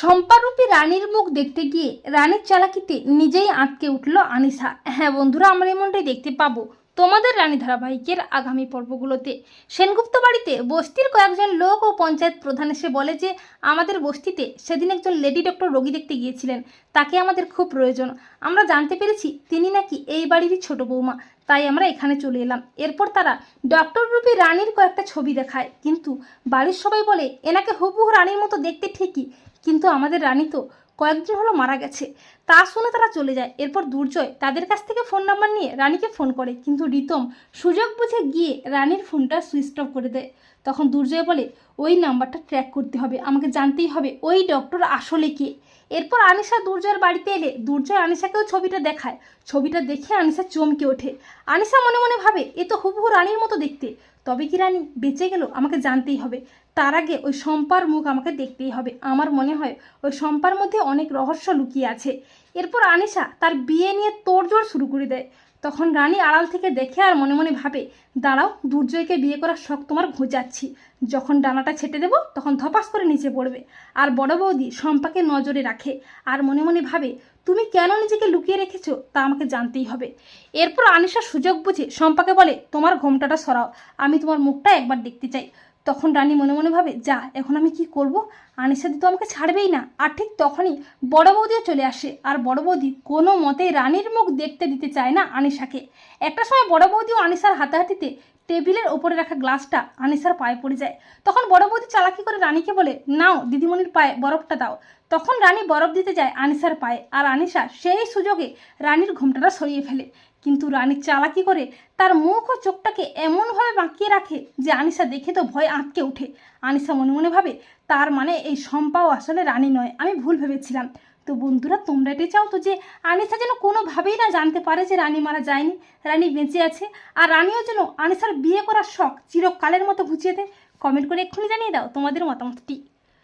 সম্পারূপী রানীর মুখ দেখতে গিয়ে রানীর চালাকিতে নিজেই আটকে উঠল আনিসা হ্যাঁ বন্ধুরা, আমরা এমনটাই দেখতে পাবো তোমাদের রানী ধারাবাহিকের আগামী পর্বগুলোতে। সেনগুপ্ত বাড়িতে বস্তির কয়েকজন লোক ও পঞ্চায়েত প্রধান এসে বলে যে, আমাদের বস্তিতে সেদিন একজন লেডি ডক্টর রোগী দেখতে গিয়েছিলেন। তাকে আমাদের খুব প্রয়োজন। আমরা জানতে পেরেছি তিনি নাকি এই বাড়িরই ছোট বৌমা। তাই আমরা এখানে চলে এলাম। এরপর তারা ডক্টর রূপী রানীর কয়েকটা ছবি দেখায়। কিন্তু বাড়ির সবাই বলে, এনাকে হুবহু রানীর মতো দেখতে ঠিকই, কিন্তু আমাদের রানী তো কয়েকজন হলো মারা গেছে। তা শুনে তারা চলে যায়। এরপর দুর্জয় তাদের কাছ থেকে ফোন নাম্বার নিয়ে রানীকে ফোন করে। কিন্তু রিতম সুযোগ বুঝে গিয়ে রানীর ফোনটা সুইচ অফ করে দেয়। তখন দুর্জয় বলে, ওই নাম্বারটা ট্র্যাক করতে হবে। আমাকে জানতেই হবে, ওই ডক্টর আসলে কে? এরপর আনিশা দুর্জয়ের বাড়িতে এলে দুর্জয় আনিশাকেও ছবিটা দেখায়। ছবিটা দেখে আনিশা চমকে ওঠে। আনিশা মনে মনে ভাবে, এ তো হুবহু রানীর মতো দেখতে। তবে কি রানী বেঁচে গেল? আমাকে জানতেই হবে। তার আগে ওই সম্পার মুখ আমাকে দেখতেই হবে। আমার মনে হয় ওই সম্পার মধ্যে অনেক রহস্য লুকিয়ে আছে। এরপর আনিশা তার বিয়ে নিয়ে তোড়জোড় শুরু করে দেয়। তখন রানী আড়াল থেকে দেখে আর মনে মনে ভাবে, দাঁড়াও, দুর্জয়কে বিয়ে করার শখ তোমার ঘুচাচ্ছি। যখন ডানাটা ছেটে দেবো, তখন ধপাস করে নিচে পড়বে। আর বড় বৌদি শম্পাকে নজরে রাখে। আর মনে মনে ভাবে, তুমি কেন নিজেকে লুকিয়ে রেখেছো, তা আমাকে জানতেই হবে। এরপর আনিশা সুযোগ বুঝে শম্পাকে বলে, তোমার ঘোমটাটা সরাও। আমি তোমার মুখটা একবার দেখতে চাই। তখন রানী মনে মনে ভাবে, যা, এখন আমি কি করব? আনিসাদি তো আমাকে ছাড়বেই না। আর ঠিক তখনই বড় বৌদিও চলে আসে। আর বড় বৌদি কোনো মতেই রানীর মুখ দেখতে দিতে চায় না আনিসাকে একটা সময় বড় বৌদিও আনিসার হাতাহাতিতে টেবিলের ওপরে রাখা গ্লাসটা আনিসার পায়ে পড়ে যায়। তখন বড় বৌদি চালাকি করে রানীকে বলে, নাও, দিদিমণির পায়ে বরফটা দাও। তখন রানী বরফ দিতে যায় আনিসার পায়ে আর আনিসা সেই সুযোগে রানীর ঘোমটাটা সরিয়ে ফেলে। কিন্তু রানী চালাকি করে তার মুখ ও চোখটাকে এমনভাবে বাঁকিয়ে রাখে যে আনিসা দেখে তো ভয় আঁতকে ওঠে। আনিসা মনে মনে ভাবে, তার মানে এই সম্পাও আসলে রানী নয়, আমি ভুল ভেবেছিলাম। তো বন্ধুরা, তোমরা এটাই চাও তো যে আনিসা যেন কোনোভাবেই না জানতে পারে যে রানী মারা যায়নি, রানী বেঁচে আছে, আর রানীও যেন আনিসার বিয়ে করার শখ চিরকালের মতো ঘুচিয়ে দেয়। কমেন্ট করে এক্ষুনি জানিয়ে দাও তোমাদের মতামতটি।